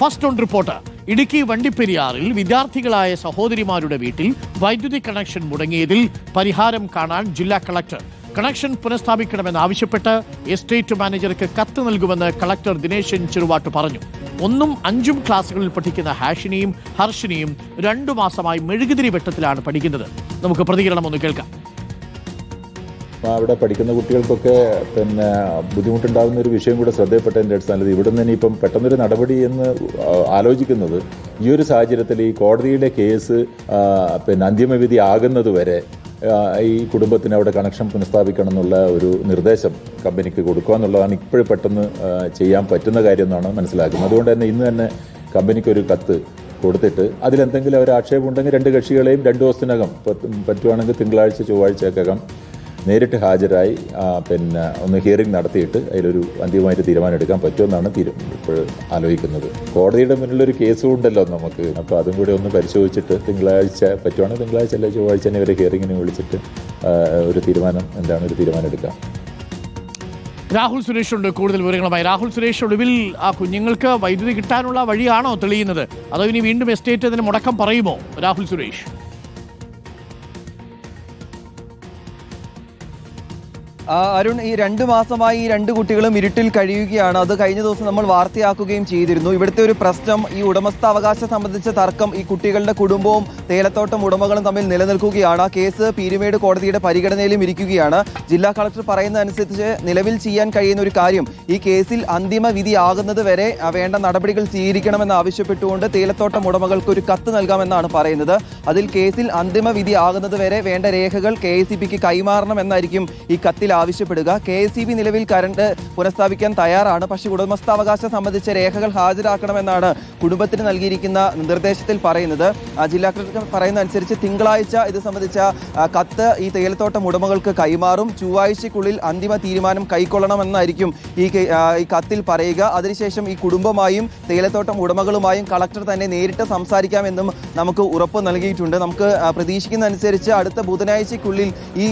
First on report. Idukki വണ്ടിപ്പെരിയാറിൽ വിദ്യാർത്ഥികളായ സഹോദരിമാരുടെ വീട്ടിൽ വൈദ്യുതി കണക്ഷൻ മുടങ്ങിയതിൽ പരിഹാരം കാണാൻ ജില്ലാ കളക്ടർ. കണക്ഷൻ പുനഃസ്ഥാപിക്കണമെന്നാവശ്യപ്പെട്ട് എസ്റ്റേറ്റ് മാനേജർക്ക് കത്ത് നൽകുമെന്ന് കളക്ടർ ദിനേശൻ ചെറുവാട്ട് പറഞ്ഞു. ഒന്നും അഞ്ചും ക്ലാസ്സുകളിൽ പഠിക്കുന്ന ഹാഷിനെയും ഹർഷിനെയും രണ്ടു മാസമായി മെഴുകുതിരി വെട്ടത്തിലാണ് പഠിക്കുന്നത്. നമുക്ക് പ്രതികരണം ഒന്ന് കേൾക്കാം. അവിടെ പഠിക്കുന്ന കുട്ടികൾക്കൊക്കെ പിന്നെ ബുദ്ധിമുട്ടുണ്ടാകുന്ന ഒരു വിഷയം കൂടെ ശ്രദ്ധയപ്പെട്ടതിന്റെ അടിസ്ഥാനത്തിൽ ഇവിടെ നിന്ന് ഇനിയിപ്പം പെട്ടെന്നൊരു നടപടി എന്ന് ആലോചിക്കുന്നത് ഈ ഒരു സാഹചര്യത്തിൽ ഈ കോടതിയിലെ കേസ് പിന്നെ അന്തിമവിധി ആകുന്നത് വരെ ഈ കുടുംബത്തിന് അവിടെ കണക്ഷൻ പുനഃസ്ഥാപിക്കണം എന്നുള്ള ഒരു നിർദ്ദേശം കമ്പനിക്ക് കൊടുക്കുക എന്നുള്ളതാണ് ഇപ്പോഴും പെട്ടെന്ന് ചെയ്യാൻ പറ്റുന്ന കാര്യം എന്നാണ് മനസ്സിലാക്കുന്നത്. അതുകൊണ്ട് തന്നെ ഇന്ന് തന്നെ കമ്പനിക്കൊരു കത്ത് കൊടുത്തിട്ട് അതിലെന്തെങ്കിലും ഒരു ആക്ഷേപം ഉണ്ടെങ്കിൽ രണ്ട് കക്ഷികളെയും രണ്ട് ദിവസത്തിനകം പറ്റുവാണെങ്കിൽ തിങ്കളാഴ്ച ചൊവ്വാഴ്ചക്കകം നേരിട്ട് ഹാജരായി പിന്നെ ഒന്ന് ഹിയറിംഗ് നടത്തിയിട്ട് അതിലൊരു അന്തിമമായിട്ട് തീരുമാനം എടുക്കാൻ പറ്റുമെന്നാണ് ഇപ്പോൾ ആലോചിക്കുന്നത്. കോടതിയുടെ മുന്നിലൊരു കേസ് ഉണ്ടല്ലോ നമുക്ക്. അപ്പോൾ അതും കൂടി ഒന്ന് പരിശോധിച്ചിട്ട് തിങ്കളാഴ്ച പറ്റുവാണെങ്കിൽ തിങ്കളാഴ്ച അല്ലെ ചൊവ്വാഴ്ച തന്നെ ഇവരെ ഹിയറിങ്ങിന് വിളിച്ചിട്ട് ഒരു തീരുമാനം എന്താണ് ഒരു തീരുമാനം എടുക്കാം രാഹുൽ സുരേഷ് ഉണ്ട് കൂടുതൽ വിവരങ്ങളുമായി രാഹുൽ സുരേഷ് ഒടുവിൽ ആ കുഞ്ഞുങ്ങൾക്ക് വൈദ്യുതി കിട്ടാനുള്ള വഴിയാണോ തെളിയുന്നത്? അതോ ഇനി വീണ്ടും എസ്റ്റേറ്റ് അതിന് മുടക്കം പറയുമോ രാഹുൽ സുരേഷ്? അരുൺ ഈ രണ്ട് മാസമായി ഈ രണ്ട് കുട്ടികളും ഇരുട്ടിൽ കഴിയുകയാണ്. അത് കഴിഞ്ഞ ദിവസം നമ്മൾ വാർത്തയാക്കുകയും ചെയ്തിരുന്നു. ഇവിടുത്തെ ഒരു പ്രശ്നം ഈ ഉടമസ്ഥാവകാശം സംബന്ധിച്ച തർക്കം ഈ കുട്ടികളുടെ കുടുംബവും തേലത്തോട്ടം ഉടമകളും തമ്മിൽ നിലനിൽക്കുകയാണ്. ആ കേസ് പീരുമേട് കോടതിയുടെ പരിഗണനയിലും ഇരിക്കുകയാണ്. ജില്ലാ കളക്ടർ പറയുന്ന അനുസരിച്ച് നിലവിൽ ചെയ്യാൻ കഴിയുന്ന ഒരു കാര്യം ഈ കേസിൽ അന്തിമ വിധി ആകുന്നത് വരെ വേണ്ട നടപടികൾ സ്വീകരിക്കണമെന്ന് ആവശ്യപ്പെട്ടുകൊണ്ട് തേലത്തോട്ടം ഉടമകൾക്ക് ഒരു കത്ത് നൽകാമെന്നാണ് പറയുന്നത്. അതിൽ കേസിൽ അന്തിമ വിധി ആകുന്നത് വരെ വേണ്ട രേഖകൾ കെ എസ് കൈമാറണമെന്നായിരിക്കും ഈ കത്തിൽ ആവശ്യപ്പെടുക. കെ എസ് ബി നിലവിൽ കരണ്ട് പുനഃസ്ഥാപിക്കാൻ തയ്യാറാണ്. പക്ഷേ ഉടമസ്ഥാവകാശം സംബന്ധിച്ച രേഖകൾ ഹാജരാക്കണമെന്നാണ് കുടുംബത്തിന് നൽകിയിരിക്കുന്ന നിർദ്ദേശത്തിൽ പറയുന്നത്. ജില്ലാ കളക്ടർ പറയുന്ന അനുസരിച്ച് തിങ്കളാഴ്ച ഇത് സംബന്ധിച്ച കത്ത് ഈ തേയിലത്തോട്ടം ഉടമകൾക്ക് കൈമാറും. ചൊവ്വാഴ്ചയ്ക്കുള്ളിൽ അന്തിമ തീരുമാനം കൈക്കൊള്ളണമെന്നായിരിക്കും ഈ കത്തിൽ പറയുക. അതിനുശേഷം ഈ കുടുംബമായും തേയിലത്തോട്ടം ഉടമകളുമായും കളക്ടർ തന്നെ നേരിട്ട് സംസാരിക്കാമെന്നും നമുക്ക് ഉറപ്പ് നൽകിയിട്ടുണ്ട്. നമുക്ക് പ്രതീക്ഷിക്കുന്ന അനുസരിച്ച് അടുത്ത ബുധനാഴ്ചയ്ക്കുള്ളിൽ ഈ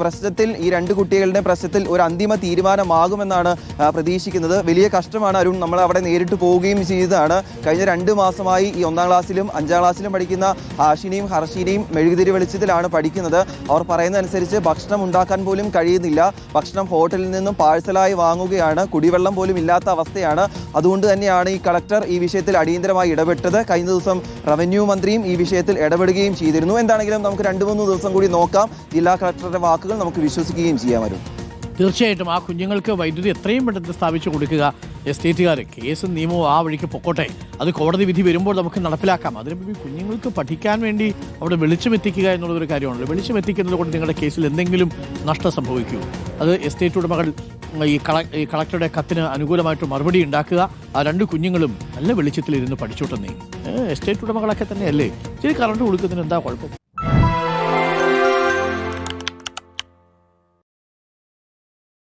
പ്രശ്നത്തിൽ ഈ രണ്ട് കുട്ടികളുടെ പ്രശ്നത്തിൽ ഒരു അന്തിമ തീരുമാനമാകുമെന്നാണ് പ്രതീക്ഷിക്കുന്നത്. വലിയ കഷ്ടമാണ് അരുൺ നമ്മൾ അവിടെ നേരിട്ട് പോവുകയും ചെയ്തതാണ്. കഴിഞ്ഞ രണ്ട് മാസമായി ഈ ഒന്നാം ക്ലാസ്സിലും അഞ്ചാം ക്ലാസ്സിലും പഠിക്കുന്ന ഹാഷിനെയും ഹർഷിനെയും മെഴുകുതിരി വെളിച്ചത്തിലാണ് പഠിക്കുന്നത്. അവർ പറയുന്നതനുസരിച്ച് ഭക്ഷണം ഉണ്ടാക്കാൻ പോലും കഴിയുന്നില്ല. ഭക്ഷണം ഹോട്ടലിൽ നിന്നും പാഴ്സലായി വാങ്ങുകയാണ്. കുടിവെള്ളം പോലും ഇല്ലാത്ത അവസ്ഥയാണ്. അതുകൊണ്ട് തന്നെയാണ് ഈ കളക്ടർ ഈ വിഷയത്തിൽ അടിയന്തരമായി ഇടപെട്ടത്. കഴിഞ്ഞ ദിവസം റവന്യൂ മന്ത്രിയും ഈ വിഷയത്തിൽ ഇടപെടുകയും ചെയ്തിരുന്നു. എന്താണെങ്കിലും നമുക്ക് രണ്ട് മൂന്ന് ദിവസം കൂടി നോക്കാം. ജില്ലാ കളക്ടറുടെ വാക്കുകൾ നമുക്ക് വിശ്വസിക്കുകയും ചെയ്യാൻ വരും. തീർച്ചയായിട്ടും ആ കുഞ്ഞുങ്ങൾക്ക് വൈദ്യുതി എത്രയും പെട്ടെന്ന് സ്ഥാപിച്ചു കൊടുക്കുക. എസ്റ്റേറ്റുകാർ കേസും നിയമവും ആ വഴിക്ക് പൊക്കോട്ടെ. അത് കോടതി വിധി വരുമ്പോൾ നമുക്ക് നടപ്പിലാക്കാം. അതിന് മുമ്പ് ഈ കുഞ്ഞുങ്ങൾക്ക് പഠിക്കാൻ വേണ്ടി അവിടെ വെളിച്ചം എത്തിക്കുക എന്നുള്ളൊരു കാര്യമാണല്ലോ. വെളിച്ചം എത്തിക്കുന്നത് കൊണ്ട് നിങ്ങളുടെ കേസിൽ എന്തെങ്കിലും നഷ്ടം സംഭവിക്കുമോ അത് എസ്റ്റേറ്റ് ഉടമകൾ ഈ കള ഈ കളക്ടറുടെ കത്തിന് അനുകൂലമായിട്ട് മറുപടി ഉണ്ടാക്കുക. ആ രണ്ട് കുഞ്ഞുങ്ങളും നല്ല വെളിച്ചത്തിൽ ഇരുന്ന് പഠിച്ചോട്ടെന്നേ എസ്റ്റേറ്റ് ഉടമകളൊക്കെ തന്നെയല്ലേ? ഇച്ചിരി കറണ്ട് കൊടുക്കുന്നതിന് എന്താ കുഴപ്പം?